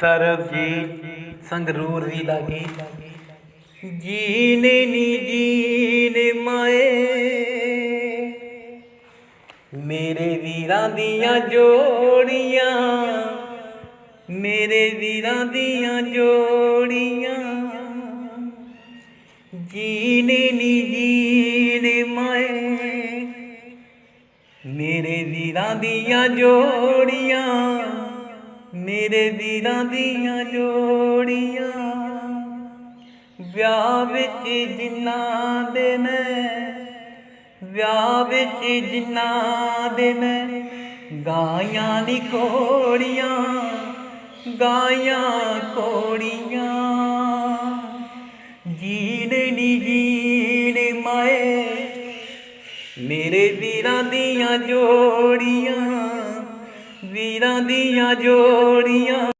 ਸਰਬਜੀਤ ਸੰਗਰੂਰ ਜੀ ਦਾ ਗੀਤ। ਜੀਨੇ ਨੀ ਜੀਨੇ ਮਾਏ, ਮੇਰੇ ਵੀਰਾਂ ਦੀਆਂ ਜੋੜੀਆਂ, ਮੇਰੇ ਵੀਰਾਂ ਦੀਆਂ ਜੋੜੀਆਂ। ਜੀਨੇ ਨੀ ਜੀਨੇ ਮਾਏ, ਮੇਰੇ ਵੀਰਾਂ ਦੀਆਂ ਜੋੜੀਆਂ। ਮੇਰੇ ਵੀਰਾਂ ਦੀਆਂ ਜੋੜੀਆਂ, ਵਿਆਹ ਵਿੱਚ ਜਿਨ੍ਹਾਂ ਦੇ ਨੇ ਵਿਆਹ ਵਿੱਚ ਜਿਨ੍ਹਾਂ ਦੇ ਨੇ ਗਾਇਆਂ ਨੀ ਕੋੜੀਆਂ ਗਾਇਆਂ ਕੋੜੀਆਂ ਜੀਣੇ ਨੀ ਜੀਣੇ ਮਾਏ ਮੇਰੇ ਵੀਰਾਂ ਦੀਆਂ ਜੋੜੀਆਂ। ਵੀਰਾਂ ਦੀਆਂ ਜੋੜੀਆਂ।